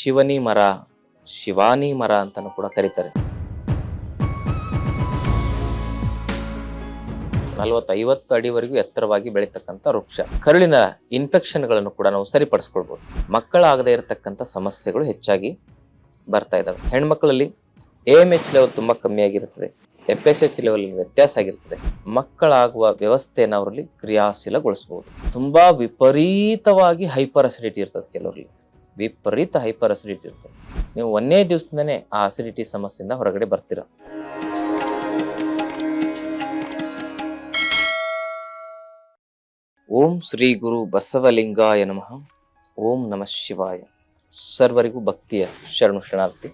ಶಿವನಿ ಮರ, ಶಿವಾನಿ ಮರ ಅಂತಲೂ ಕೂಡ ಕರೀತಾರೆ. ನಲವತ್ತೈವತ್ತು ಅಡಿವರೆಗೂ ಎತ್ತರವಾಗಿ ಬೆಳೀತಕ್ಕಂಥ ವೃಕ್ಷ. ಕರುಳಿನ ಇನ್ಫೆಕ್ಷನ್ಗಳನ್ನು ಕೂಡ ನಾವು ಸರಿಪಡಿಸ್ಕೊಳ್ಬೋದು. ಮಕ್ಕಳಾಗದೇ ಇರತಕ್ಕಂಥ ಸಮಸ್ಯೆಗಳು ಹೆಚ್ಚಾಗಿ ಬರ್ತಾ ಇದ್ದಾವೆ ಹೆಣ್ಮಕ್ಳಲ್ಲಿ ಎ ಎಂ ಎಚ್ ಲೆವೆಲ್ ತುಂಬ ಕಮ್ಮಿಯಾಗಿರುತ್ತದೆ ಎಫ್ ಎಸ್ ಎಚ್ ಲೆವೆಲ್ ವ್ಯತ್ಯಾಸ ಆಗಿರ್ತದೆ. ಮಕ್ಕಳಾಗುವ ವ್ಯವಸ್ಥೆಯನ್ನು ಅವರಲ್ಲಿ ಕ್ರಿಯಾಶೀಲಗೊಳಿಸಬಹುದು ತುಂಬಾ ವಿಪರೀತವಾಗಿ ಹೈಪರ್ ಅಸಿಡಿಟಿ ಇರ್ತದೆ ಕೆಲವರಲ್ಲಿ. ವಿಪರೀತ ಹೈಪರ್ ಅಸಿಡಿಟಿ ಇರ್ತದೆ ನೀವು ಒಂದೇ ದಿವಸದಿಂದನೇ ಆ ಅಸಿಡಿಟಿ ಸಮಸ್ಯೆಯಿಂದ ಹೊರಗಡೆ ಬರ್ತೀರ. ಓಂ ಶ್ರೀ ಗುರು ಬಸವಲಿಂಗಾಯ ನಮಃ. ಓಂ ನಮಃ ಶಿವಾಯ. ಸರ್ವರಿಗೂ ಭಕ್ತಿಯ ಶರಣು ಶರಣಾರ್ಥಿ.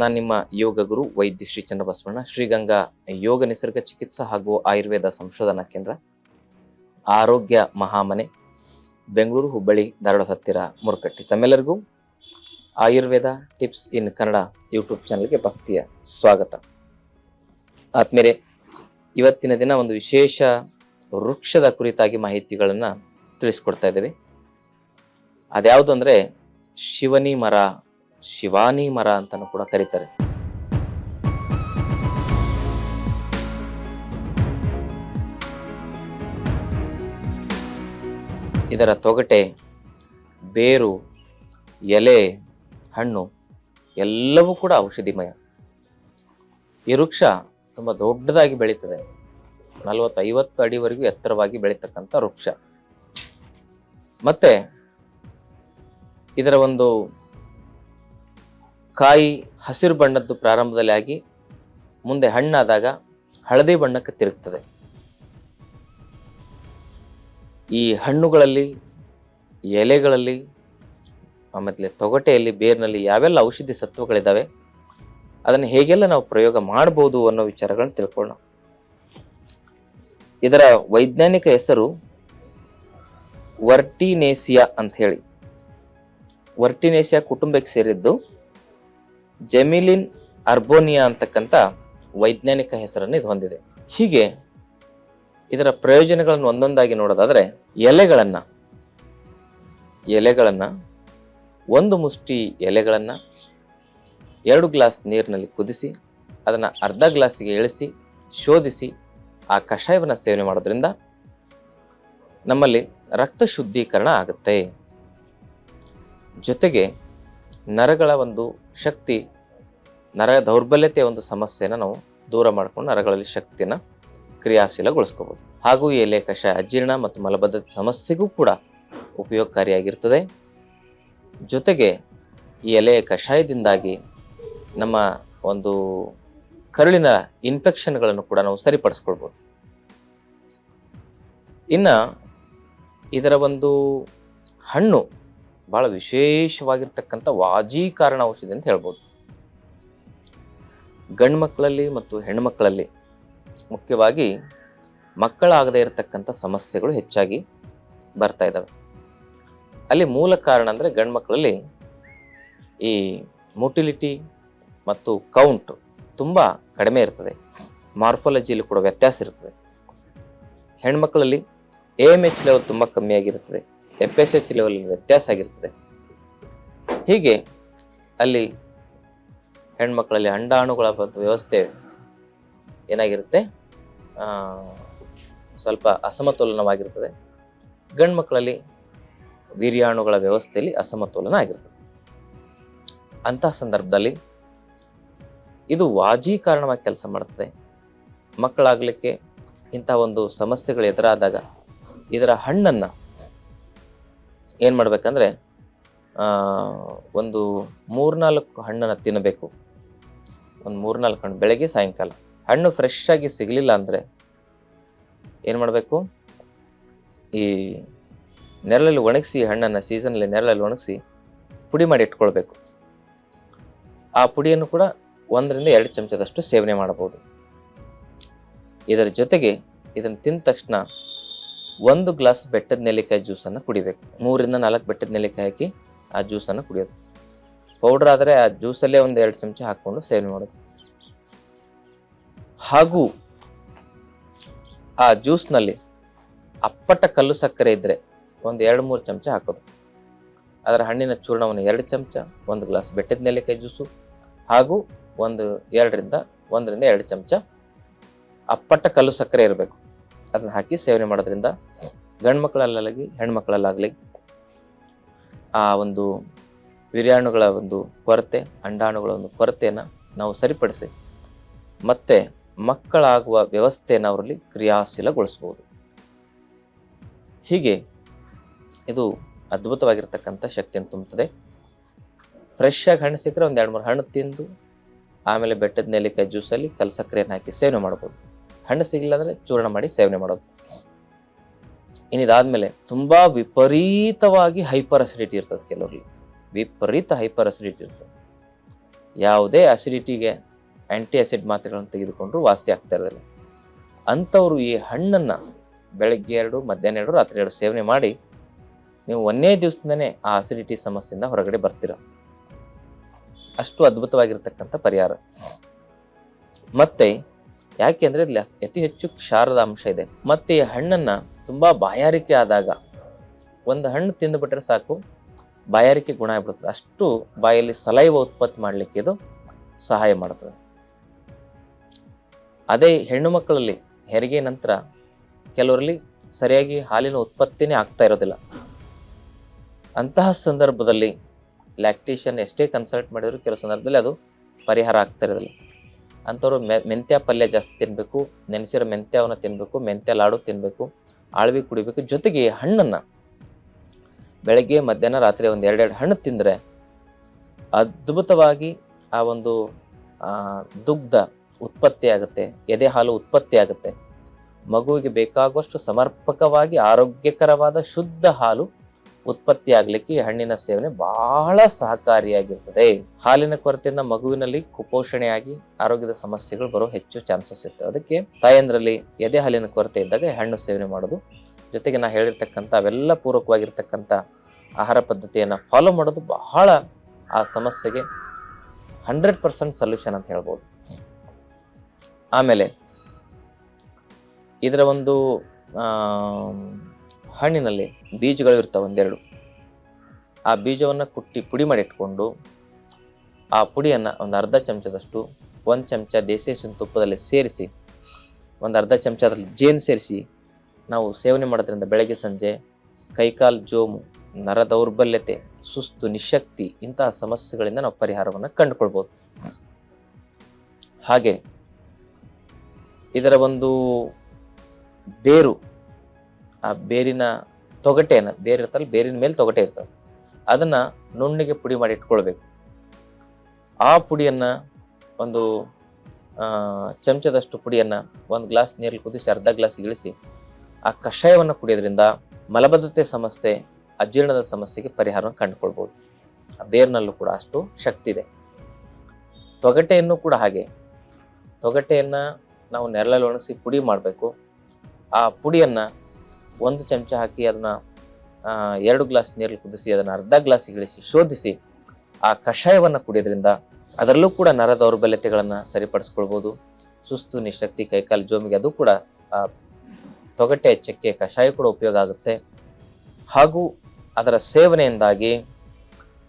ನಾನು ನಿಮ್ಮ ಯೋಗ ಗುರು ವೈದ್ಯ ಶ್ರೀ ಚನ್ನಬಸವಣ್ಣ, ಶ್ರೀಗಂಗಾ ಯೋಗ ನಿಸರ್ಗ ಚಿಕಿತ್ಸಾ ಹಾಗೂ ಆಯುರ್ವೇದ ಸಂಶೋಧನಾ ಕೇಂದ್ರ, ಆರೋಗ್ಯ ಮಹಾಮನೆ ಬೆಂಗಳೂರು ಹುಬ್ಬಳ್ಳಿ, ಧಾರವಾಡ ಹತ್ತಿರ ಮುರುಕಟ್ಟಿ. ತಮ್ಮೆಲ್ಲರಿಗೂ Ayurveda tips in Kannada YouTube ಚಾನಲ್ಗೆ ಭಕ್ತಿಯ ಸ್ವಾಗತ. ಆತ್ಮೇಲೆ ಇವತ್ತಿನ ದಿನ ಒಂದು ವಿಶೇಷ ವೃಕ್ಷದ ಕುರಿತಾಗಿ ಮಾಹಿತಿಗಳನ್ನು ತಿಳಿಸ್ಕೊಡ್ತಾ ಇದ್ದೇವೆ. ಅದ್ಯಾವುದು ಅಂದರೆ ಶಿವನಿ ಮರ, ಶಿವಾನಿ ಮರ ಅಂತಲೂ ಕೂಡ ಕರೀತಾರೆ. ಇದರ ತೊಗಟೆ, ಬೇರು, ಎಲೆ, ಹಣ್ಣು ಎಲ್ಲವೂ ಕೂಡ ಔಷಧಿಮಯ. ಈ ವೃಕ್ಷ ತುಂಬ ದೊಡ್ಡದಾಗಿ ಬೆಳೀತದೆ. ನಲವತ್ತೈವತ್ತು ಅಡಿವರೆಗೂ ಎತ್ತರವಾಗಿ ಬೆಳೀತಕ್ಕಂಥ ವೃಕ್ಷ. ಮತ್ತೆ ಇದರ ಒಂದು ಕಾಯಿ ಹಸಿರು ಬಣ್ಣದ್ದು ಪ್ರಾರಂಭದಲ್ಲಿ ಆಗಿ ಮುಂದೆ ಹಣ್ಣಾದಾಗ ಹಳದಿ ಬಣ್ಣಕ್ಕೆ ತಿರುಗ್ತದೆ. ಈ ಹಣ್ಣುಗಳಲ್ಲಿ, ಎಲೆಗಳಲ್ಲಿ, ಆಮೇಲೆ ತೊಗಟೆಯಲ್ಲಿ, ಬೇರಿನಲ್ಲಿ ಯಾವೆಲ್ಲ ಔಷಧಿ ಸತ್ವಗಳಿದ್ದಾವೆ ಅದನ್ನು ಹೇಗೆಲ್ಲ ನಾವು ಪ್ರಯೋಗ ಮಾಡ್ಬೋದು ಅನ್ನೋ ವಿಚಾರಗಳನ್ನ ತಿಳ್ಕೊಳ್ಳೋಣ. ಇದರ ವೈಜ್ಞಾನಿಕ ಹೆಸರು ವರ್ಟಿನೇಸಿಯಾ ಅಂತ ಹೇಳಿ. ವರ್ಟಿನೇಸಿಯಾ ಕುಟುಂಬಕ್ಕೆ ಸೇರಿದ್ದು ಜೆಮಿಲಿನ್ ಅರ್ಬೋನಿಯಾ ಅಂತಕ್ಕಂಥ ವೈಜ್ಞಾನಿಕ ಹೆಸರನ್ನು ಇದು ಹೊಂದಿದೆ. ಹೀಗೆ ಇದರ ಪ್ರಯೋಜನಗಳನ್ನು ಒಂದೊಂದಾಗಿ ನೋಡೋದಾದರೆ ಎಲೆಗಳನ್ನು ಎಲೆಗಳನ್ನು, ಒಂದು ಮುಷ್ಟಿ ಎಲೆಗಳನ್ನು, ಎರಡು ಗ್ಲಾಸ್ ನೀರಿನಲ್ಲಿ ಕುದಿಸಿ, ಅದನ್ನು ಅರ್ಧ ಗ್ಲಾಸಿಗೆ ಇಳಿಸಿ, ಶೋಧಿಸಿ, ಆ ಕಷಾಯವನ್ನು ಸೇವನೆ ಮಾಡೋದ್ರಿಂದ ನಮ್ಮಲ್ಲಿ ರಕ್ತ ಶುದ್ಧೀಕರಣ ಆಗುತ್ತೆ. ಜೊತೆಗೆ ನರಗಳ ಒಂದು ಶಕ್ತಿ, ನರ ದೌರ್ಬಲ್ಯತೆಯ ಒಂದು ಸಮಸ್ಯೆನ ನಾವು ದೂರ ಮಾಡ್ಕೊಂಡು ನರಗಳಲ್ಲಿ ಶಕ್ತಿಯನ್ನು ಕ್ರಿಯಾಶೀಲಗೊಳಿಸ್ಕೋಬೋದು. ಹಾಗೂ ಈ ಎಲೆ ಕಷಾಯ ಅಜೀರ್ಣ ಮತ್ತು ಮಲಬದ್ಧತೆ ಸಮಸ್ಯೆಗೂ ಕೂಡ ಉಪಯೋಗಕಾರಿಯಾಗಿರ್ತದೆ. ಜೊತೆಗೆ ಈ ಎಲೆ ಕಷಾಯದಿಂದಾಗಿ ನಮ್ಮ ಒಂದು ಕರುಳಿನ ಇನ್ಫೆಕ್ಷನ್ಗಳನ್ನು ಕೂಡ ನಾವು ಸರಿಪಡಿಸ್ಕೊಳ್ಬೋದು. ಇನ್ನು ಇದರ ಒಂದು ಹಣ್ಣು ಭಾಳ ವಿಶೇಷವಾಗಿರ್ತಕ್ಕಂಥ ವಾಜೀಕಾರಣ ಔಷಧಿ ಅಂತ ಹೇಳ್ಬೋದು. ಗಂಡು ಮಕ್ಕಳಲ್ಲಿ ಮತ್ತು ಹೆಣ್ಮಕ್ಕಳಲ್ಲಿ ಮುಖ್ಯವಾಗಿ ಮಕ್ಕಳಾಗದೇ ಇರತಕ್ಕಂಥ ಸಮಸ್ಯೆಗಳು ಹೆಚ್ಚಾಗಿ ಬರ್ತಾ ಇದ್ದಾವೆ ಅಲ್ಲಿ ಮೂಲ ಕಾರಣ ಅಂದರೆ ಗಂಡು ಮಕ್ಕಳಲ್ಲಿ ಈ ಮೊಟಿಲಿಟಿ ಮತ್ತು ಕೌಂಟ್ ತುಂಬ ಕಡಿಮೆ ಇರ್ತದೆ. ಮಾರ್ಫಾಲಜಿಯಲ್ಲಿ ಕೂಡ ವ್ಯತ್ಯಾಸ ಇರ್ತದೆ. ಹೆಣ್ಮಕ್ಳಲ್ಲಿ ಎ ಎಂ ಎಚ್ ಲೆವೆಲ್ ತುಂಬ ಕಮ್ಮಿಯಾಗಿರ್ತದೆ ಎಫ್ ಎಸ್ ಎಚ್ ಲೆವೆಲ್ ವ್ಯತ್ಯಾಸ ಆಗಿರ್ತದೆ. ಹೀಗೆ ಅಲ್ಲಿ ಹೆಣ್ಮಕ್ಳಲ್ಲಿ ಅಂಡಾಣುಗಳ ವ್ಯವಸ್ಥೆ ಏನಾಗಿರುತ್ತೆ? ಸ್ವಲ್ಪ ಅಸಮತೋಲನವಾಗಿರ್ತದೆ. ಗಂಡು ಮಕ್ಕಳಲ್ಲಿ ವೀರ್ಯಾಣುಗಳ ವ್ಯವಸ್ಥೆಯಲ್ಲಿ ಅಸಮತೋಲನ ಆಗಿರ್ತದೆ. ಅಂತಹ ಸಂದರ್ಭದಲ್ಲಿ ಇದು ವಾಜಿ ಕಾರಣವಾಗಿ ಕೆಲಸ ಮಾಡ್ತದೆ. ಮಕ್ಕಳಾಗಲಿಕ್ಕೆ ಇಂಥ ಒಂದು ಸಮಸ್ಯೆಗಳು ಎದುರಾದಾಗ ಇದರ ಹಣ್ಣನ್ನು ಏನು ಮಾಡಬೇಕಂದ್ರೆ ಒಂದು ಮೂರ್ನಾಲ್ಕು ಹಣ್ಣನ್ನು ತಿನ್ನಬೇಕು. ಒಂದು ಮೂರ್ನಾಲ್ಕು ಹಣ್ಣು ಬೆಳಗ್ಗೆ, ಸಾಯಂಕಾಲ. ಹಣ್ಣು ಫ್ರೆಶ್ ಆಗಿ ಸಿಗಲಿಲ್ಲ ಅಂದರೆ ಏನು ಮಾಡಬೇಕು? ಈ ನೆರಳಲ್ಲಿ ಒಣಗಿಸಿ ಹಣ್ಣನ್ನು ಸೀಸನಲ್ಲಿ ನೆರಳಲ್ಲಿ ಒಣಗಿಸಿ ಪುಡಿ ಮಾಡಿ ಇಟ್ಕೊಳ್ಬೇಕು. ಆ ಪುಡಿಯನ್ನು ಕೂಡ ಒಂದರಿಂದ ಎರಡು ಚಮಚದಷ್ಟು ಸೇವನೆ ಮಾಡಬಹುದು. ಇದರ ಜೊತೆಗೆ ಇದನ್ನು ತಿಂದ ತಕ್ಷಣ ಒಂದು ಗ್ಲಾಸ್ ಬೆಟ್ಟದ ನೆಲ್ಲಿಕಾಯಿ ಜ್ಯೂಸನ್ನು ಕುಡಿಬೇಕು. ಮೂರಿಂದ ನಾಲ್ಕು ಬೆಟ್ಟದ ನೆಲ್ಲಿಕಾಯಿ ಹಾಕಿ ಆ ಜ್ಯೂಸನ್ನು ಕುಡಿಯೋದು. ಪೌಡ್ರ್ ಆದರೆ ಆ ಜ್ಯೂಸಲ್ಲೇ ಒಂದು ಎರಡು ಚಮಚ ಹಾಕ್ಕೊಂಡು ಸೇವನೆ ಮಾಡೋದು. ಹಾಗೂ ಆ ಜ್ಯೂಸ್ನಲ್ಲಿ ಅಪ್ಪಟ ಕಲ್ಲು ಸಕ್ಕರೆ ಇದ್ದರೆ ಒಂದು ಎರಡು ಮೂರು ಚಮಚ ಹಾಕೋದು. ಅದರ ಹಣ್ಣಿನ ಚೂರ್ಣವನ್ನು ಎರಡು ಚಮಚ, ಒಂದು ಗ್ಲಾಸ್ ಬೆಟ್ಟದ ನೆಲ್ಲಿಕಾಯಿ ಜ್ಯೂಸು ಹಾಗೂ ಒಂದು ಎರಡರಿಂದ, ಒಂದರಿಂದ ಎರಡು ಚಮಚ ಅಪ್ಪಟ್ಟ ಕಲ್ಲು ಸಕ್ಕರೆ ಇರಬೇಕು. ಅದನ್ನು ಹಾಕಿ ಸೇವನೆ ಮಾಡೋದ್ರಿಂದ ಗಂಡು ಮಕ್ಕಳಲ್ಲಾಗಲಿ ಹೆಣ್ಮಕ್ಳಲ್ಲಾಗಲಿ ಆ ಒಂದು ವಿರ್ಯಾಣುಗಳ ಒಂದು ಕೊರತೆ, ಅಂಡಾಣುಗಳ ಒಂದು ಕೊರತೆಯನ್ನು ನಾವು ಸರಿಪಡಿಸಿ ಮತ್ತೆ ಮಕ್ಕಳಾಗುವ ವ್ಯವಸ್ಥೆಯನ್ನು ಅವರಲ್ಲಿ ಕ್ರಿಯಾಶೀಲಗೊಳಿಸ್ಬೋದು ಹೀಗೆ ಇದು ಅದ್ಭುತವಾಗಿರ್ತಕ್ಕಂಥ ಶಕ್ತಿಯನ್ನು ತುಂಬುತ್ತದೆ. ಫ್ರೆಶ್ ಆಗಿ ಹಣ್ಣು ಸಿಕ್ಕರೆ ಒಂದು ಎರಡು ಮೂರು ಹಣ್ಣು ತಿಂದು, ಆಮೇಲೆ ಬೆಟ್ಟದ ನೆಲ್ಲಿಕಾಯಿ ಜ್ಯೂಸಲ್ಲಿ ಕಲ್ ಸಕ್ಕರೆಯನ್ನು ಹಾಕಿ ಸೇವನೆ ಮಾಡ್ಬೋದು. ಹಣ್ಣು ಸಿಗಲಿಲ್ಲ ಅಂದರೆ ಚೂರ್ಣ ಮಾಡಿ ಸೇವನೆ ಮಾಡೋದು. ಇನ್ನಿದಾದಮೇಲೆ ತುಂಬ ವಿಪರೀತವಾಗಿ ಹೈಪರ್ ಅಸಿಡಿಟಿ ಇರ್ತದೆ ಕೆಲವರಿಗೆ ವಿಪರೀತ ಹೈಪರ್ ಅಸಿಡಿಟಿ ಇರ್ತದೆ. ಯಾವುದೇ ಅಸಿಡಿಟಿಗೆ ಆಂಟಿ ಆಸಿಡ್ ಮಾತ್ರೆಗಳನ್ನು ತೆಗೆದುಕೊಂಡು ವಾಸಿ ಆಗ್ತಾ ಇರೋದಿಲ್ಲ. ಅಂಥವರು ಈ ಹಣ್ಣನ್ನು ಬೆಳಗ್ಗೆ ಎರಡು, ಮಧ್ಯಾಹ್ನ ಎರಡು, ರಾತ್ರಿ ಎರಡು ಸೇವನೆ ಮಾಡಿ ನೀವು ಒಂದೇ ದಿವಸದಿಂದನೇ ಆ ಅಸಿಡಿಟಿ ಸಮಸ್ಯೆಯಿಂದ ಹೊರಗಡೆ ಬರ್ತೀರ. ಅಷ್ಟು ಅದ್ಭುತವಾಗಿರ್ತಕ್ಕಂಥ ಪರಿಹಾರ. ಮತ್ತು ಯಾಕೆ ಅಂದರೆ ಇಲ್ಲಿ ಅತಿ ಹೆಚ್ಚು ಕ್ಷಾರದ ಅಂಶ ಇದೆ. ಮತ್ತು ಈ ಹಣ್ಣನ್ನು ತುಂಬ ಬಾಯಾರಿಕೆ ಆದಾಗ ಒಂದು ಹಣ್ಣು ತಿಂದುಬಿಟ್ರೆ ಸಾಕು, ಬಾಯಾರಿಕೆ ಗುಣ ಆಗ್ಬಿಡ್ತದೆ. ಅಷ್ಟು ಬಾಯಲ್ಲಿ ಸಲೈವ ಉತ್ಪತ್ತಿ ಮಾಡಲಿಕ್ಕೆ ಇದು ಸಹಾಯ ಮಾಡ್ತದೆ. ಅದೇ ಹೆಣ್ಣು ಮಕ್ಕಳಲ್ಲಿ ಹೆರಿಗೆ ನಂತರ ಕೆಲವರಲ್ಲಿ ಸರಿಯಾಗಿ ಹಾಲಿನ ಉತ್ಪತ್ತಿನೇ ಆಗ್ತಾ ಇರೋದಿಲ್ಲ. ಅಂತಹ ಸಂದರ್ಭದಲ್ಲಿ ಲ್ಯಾಕ್ಟೇಷನ್ ಎಷ್ಟೇ ಕನ್ಸಲ್ಟ್ ಮಾಡಿದರೂ ಕೆಲವು ಸಂದರ್ಭದಲ್ಲಿ ಅದು ಪರಿಹಾರ ಆಗ್ತಾ ಇರೋದಿಲ್ಲ. ಅಂಥವ್ರು ಮೆ, ಮೆಂತ್ಯ ಪಲ್ಯ ಜಾಸ್ತಿ ತಿನ್ನಬೇಕು ನೆನೆಸಿರೋ ಮೆಂತ್ಯವನ್ನು ತಿನ್ನಬೇಕು ಮೆಂತ್ಯ ಲಾಡು ತಿನ್ನಬೇಕು ಆಳ್ವಿ ಕುಡಿಬೇಕು, ಜೊತೆಗೆ ಹಣ್ಣನ್ನು ಬೆಳಗ್ಗೆ, ಮಧ್ಯಾಹ್ನ, ರಾತ್ರಿ ಒಂದು ಎರಡೆರಡು ಹಣ್ಣು ತಿಂದರೆ ಅದ್ಭುತವಾಗಿ ಆ ಒಂದು ದುಗ್ಧ ಉತ್ಪತ್ತಿ ಆಗುತ್ತೆ, ಎದೆ ಹಾಲು ಉತ್ಪತ್ತಿ ಆಗುತ್ತೆ. ಮಗುವಿಗೆ ಬೇಕಾಗುವಷ್ಟು ಸಮರ್ಪಕವಾಗಿ ಆರೋಗ್ಯಕರವಾದ ಶುದ್ಧ ಹಾಲು ಉತ್ಪತ್ತಿ ಆಗ್ಲಿಕ್ಕೆ ಈ ಹಣ್ಣಿನ ಸೇವನೆ ಬಹಳ ಸಹಕಾರಿಯಾಗಿರ್ತದೆ. ಹಾಲಿನ ಕೊರತೆಯಿಂದ ಮಗುವಿನಲ್ಲಿ ಕುಪೋಷಣೆಯಾಗಿ ಆರೋಗ್ಯದ ಸಮಸ್ಯೆಗಳು ಬರೋ ಹೆಚ್ಚು ಚಾನ್ಸಸ್ ಇರ್ತವೆ. ಅದಕ್ಕೆ ತಾಯಂದ್ರಲ್ಲಿ ಎದೆ ಹಾಲಿನ ಕೊರತೆ ಇದ್ದಾಗ ಹಣ್ಣು ಸೇವನೆ ಮಾಡೋದು. ಜೊತೆಗೆ ನಾ ಹೇಳಿರ್ತಕ್ಕಂಥ, ಅವೆಲ್ಲ ಪೂರಕವಾಗಿರ್ತಕ್ಕಂಥ ಆಹಾರ ಪದ್ಧತಿಯನ್ನು ಫಾಲೋ ಮಾಡೋದು ಬಹಳ ಆ ಸಮಸ್ಯೆಗೆ ಹಂಡ್ರೆಡ್ ಪರ್ಸೆಂಟ್ ಸೊಲ್ಯೂಷನ್ ಅಂತ ಹೇಳ್ಬೋದು. ಆಮೇಲೆ ಇದರ ಒಂದು ಹಣ್ಣಿನಲ್ಲಿ ಬೀಜಗಳು ಇರ್ತವೆ ಒಂದೆರಡು. ಆ ಬೀಜವನ್ನು ಕುಟ್ಟಿ ಪುಡಿ ಮಾಡಿ ಇಟ್ಕೊಂಡು ಆ ಪುಡಿಯನ್ನು ಒಂದು ಅರ್ಧ ಚಮಚದಷ್ಟು, ಒಂದು ಚಮಚ ದೇಸಿ ತುಪ್ಪದಲ್ಲಿ ಸೇರಿಸಿ, ಒಂದು ಅರ್ಧ ಚಮಚ ಅದರಲ್ಲಿ ಜೇನು ಸೇರಿಸಿ ನಾವು ಸೇವನೆ ಮಾಡೋದ್ರಿಂದ ಬೆಳಗ್ಗೆ, ಸಂಜೆ ಕೈಕಾಲು ಜೋಮು, ನರ ದೌರ್ಬಲ್ಯತೆ, ಸುಸ್ತು, ನಿಶಕ್ತಿ ಇಂತಹ ಸಮಸ್ಯೆಗಳಿಂದ ನಾವು ಪರಿಹಾರವನ್ನು ಕಂಡುಕೊಳ್ಬೋದು. ಹಾಗೆ ಇದರ ಒಂದು ಬೇರು, ಆ ಬೇರಿನ ತೊಗಟೆಯನ್ನು, ಬೇರೆ ಇರ್ತಲ್ಲ ಬೇರಿನ ಮೇಲೆ ತೊಗಟೆ ಇರ್ತದೆ. ಅದನ್ನು ನುಣ್ಣಿಗೆ ಪುಡಿ ಮಾಡಿ ಇಟ್ಕೊಳ್ಬೇಕು. ಆ ಪುಡಿಯನ್ನು ಒಂದು ಚಮಚದಷ್ಟು ಪುಡಿಯನ್ನು ಒಂದು ಗ್ಲಾಸ್ ನೀರಲ್ಲಿ ಕುದಿಸಿ ಅರ್ಧ ಗ್ಲಾಸ್ ಇಳಿಸಿ, ಆ ಕಷಾಯವನ್ನು ಕುಡಿಯೋದ್ರಿಂದ ಮಲಬದ್ಧತೆ ಸಮಸ್ಯೆ, ಅಜೀರ್ಣದ ಸಮಸ್ಯೆಗೆ ಪರಿಹಾರವನ್ನು ಕಂಡುಕೊಳ್ಬೋದು. ಆ ಬೇರಿನಲ್ಲೂ ಕೂಡ ಅಷ್ಟು ಶಕ್ತಿ ಇದೆ. ತೊಗಟೆಯನ್ನು ಕೂಡ ಹಾಗೆ. ತೊಗಟೆಯನ್ನು ನಾವು ನೆರಳಲ್ಲಿ ಒಣಗಿಸಿ ಪುಡಿ ಮಾಡಬೇಕು. ಆ ಪುಡಿಯನ್ನು ಒಂದು ಚಮಚ ಹಾಕಿ ಅದನ್ನು ಎರಡು ಗ್ಲಾಸ್ ನೀರಲ್ಲಿ ಕುದಿಸಿ ಅದನ್ನು ಅರ್ಧ ಗ್ಲಾಸ್ ಇಳಿಸಿ ಶೋಧಿಸಿ ಆ ಕಷಾಯವನ್ನು ಕುಡಿಯೋದ್ರಿಂದ ಅದರಲ್ಲೂ ಕೂಡ ನರ ದೌರ್ಬಲ್ಯತೆಗಳನ್ನು ಸರಿಪಡಿಸ್ಕೊಳ್ಬೋದು. ಸುಸ್ತು, ನಿಶಕ್ತಿ, ಕೈಕಾಲು ಜೋಮಿಗೆ ಅದು ಕೂಡ, ಆ, ತೊಗಟೆ ಚಕ್ಕೆ ಕಷಾಯ ಕೂಡ ಉಪಯೋಗ ಆಗುತ್ತೆ. ಹಾಗೂ ಅದರ ಸೇವನೆಯಿಂದಾಗಿ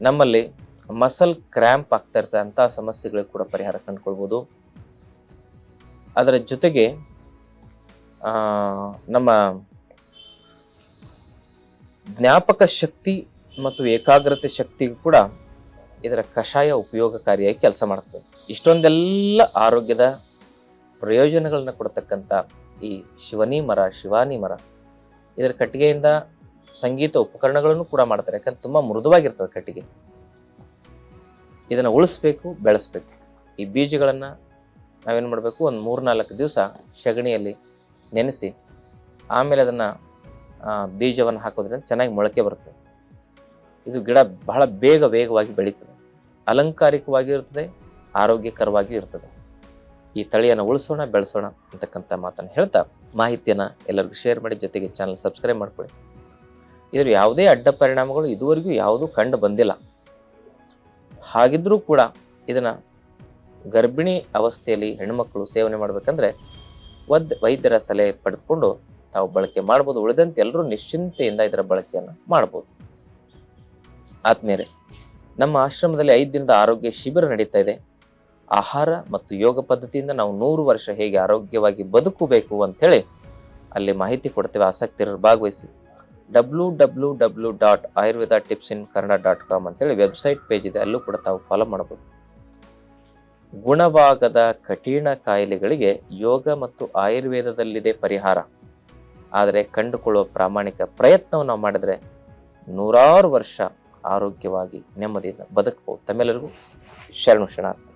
ನಮ್ಮಲ್ಲಿ ಮಸಲ್ ಕ್ರ್ಯಾಂಪ್ ಆಗ್ತಾ ಇರ್ತಕ್ಕಂಥ ಸಮಸ್ಯೆಗಳಿಗೆ ಕೂಡ ಪರಿಹಾರ ಕಂಡುಕೊಳ್ಬೋದು. ಅದರ ಜೊತೆಗೆ ನಮ್ಮ ಜ್ಞಾಪಕ ಶಕ್ತಿ ಮತ್ತು ಏಕಾಗ್ರತೆ ಶಕ್ತಿಗೂ ಕೂಡ ಇದರ ಕಷಾಯ ಉಪಯೋಗಕಾರಿಯಾಗಿ ಕೆಲಸ ಮಾಡ್ತದೆ. ಇಷ್ಟೊಂದೆಲ್ಲ ಆರೋಗ್ಯದ ಪ್ರಯೋಜನಗಳನ್ನ ಕೊಡ್ತಕ್ಕಂಥ ಈ ಶಿವನಿ ಮರ, ಶಿವಾನಿ ಮರ, ಇದರ ಕಟ್ಟಿಗೆಯಿಂದ ಸಂಗೀತ ಉಪಕರಣಗಳನ್ನು ಕೂಡ ಮಾಡ್ತಾರೆ. ಯಾಕಂದ್ರೆ ತುಂಬ ಮೃದುವಾಗಿರ್ತದೆ ಕಟ್ಟಿಗೆ. ಇದನ್ನು ಉಳಿಸ್ಬೇಕು, ಬೆಳೆಸ್ಬೇಕು. ಈ ಬೀಜಗಳನ್ನು ನಾವೇನು ಮಾಡಬೇಕು? ಒಂದು ಮೂರು ನಾಲ್ಕು ದಿವಸ ಸಗಣಿಯಲ್ಲಿ ನೆನೆಸಿ, ಆಮೇಲೆ ಅದನ್ನು ಬೀಜವನ್ನು ಹಾಕೋದ್ರಿಂದ ಚೆನ್ನಾಗಿ ಮೊಳಕೆ ಬರುತ್ತೆ. ಇದು ಗಿಡ ಬಹಳ ಬೇಗ ವೇಗವಾಗಿ ಬೆಳೀತದೆ. ಅಲಂಕಾರಿಕವಾಗಿ ಇರ್ತದೆ ಆರೋಗ್ಯಕರವಾಗಿಯೂ ಇರ್ತದೆ. ಈ ತಳಿಯನ್ನು ಉಳಿಸೋಣ, ಬೆಳೆಸೋಣ ಅಂತಕ್ಕಂಥ ಮಾತನ್ನು ಹೇಳ್ತಾ ಮಾಹಿತಿಯನ್ನು ಎಲ್ಲರಿಗೂ ಶೇರ್ ಮಾಡಿ, ಜೊತೆಗೆ ಚಾನಲ್ ಸಬ್ಸ್ಕ್ರೈಬ್ ಮಾಡ್ಕೊಳ್ಳಿ. ಇದರ ಯಾವುದೇ ಅಡ್ಡ ಪರಿಣಾಮಗಳು ಇದುವರೆಗೂ ಯಾವುದೂ ಕಂಡು ಬಂದಿಲ್ಲ. ಹಾಗಿದ್ರೂ ಕೂಡ ಇದನ್ನು ಗರ್ಭಿಣಿ ಅವಸ್ಥೆಯಲ್ಲಿ ಹೆಣ್ಣುಮಕ್ಕಳು ಸೇವನೆ ಮಾಡಬೇಕಂದ್ರೆ ವದ್ ವೈದ್ಯರ ಸಲಹೆ ಪಡೆದುಕೊಂಡು ತಾವು ಬಳಕೆ ಮಾಡ್ಬೋದು. ಉಳಿದಂತೆ ಎಲ್ಲರೂ ನಿಶ್ಚಿಂತೆಯಿಂದ ಇದರ ಬಳಕೆಯನ್ನು ಮಾಡ್ಬೋದು. ಆದ್ಮೇಲೆ ನಮ್ಮ ಆಶ್ರಮದಲ್ಲಿ ಐದು ದಿನದ ಆರೋಗ್ಯ ಶಿಬಿರ ನಡೀತಾ ಇದೆ. ಆಹಾರ ಮತ್ತು ಯೋಗ ಪದ್ಧತಿಯಿಂದ ನಾವು ನೂರು ವರ್ಷ ಹೇಗೆ ಆರೋಗ್ಯವಾಗಿ ಬದುಕಬೇಕು ಅಂಥೇಳಿ ಅಲ್ಲಿ ಮಾಹಿತಿ ಕೊಡ್ತೇವೆ. ಆಸಕ್ತಿ ಇರೋರು ಭಾಗವಹಿಸಿ. W W W dot Ayurveda tips in Kannada dot com ಅಂತೇಳಿ ವೆಬ್ಸೈಟ್ ಪೇಜ್ ಇದೆ. ಅಲ್ಲೂ ಕೂಡ ತಾವು ಫಾಲೋ ಮಾಡಬಹುದು ಗುಣವಾಗದ ಕಠಿಣ ಕಾಯಿಲೆಗಳಿಗೆ ಯೋಗ ಮತ್ತು ಆಯುರ್ವೇದದಲ್ಲಿದೆ ಪರಿಹಾರ. ಆದರೆ ಕಂಡುಕೊಳ್ಳುವ ಪ್ರಾಮಾಣಿಕ ಪ್ರಯತ್ನವನ್ನು ನಾವು ಮಾಡಿದ್ರೆ ನೂರಾರು ವರ್ಷ ಆರೋಗ್ಯವಾಗಿ ನೆಮ್ಮದಿಯಿಂದ ಬದುಕಬಹುದು. ತಮ್ಮೆಲ್ಲರಿಗೂ ಶರಣು ಶರಣಾರ್ಥಿ.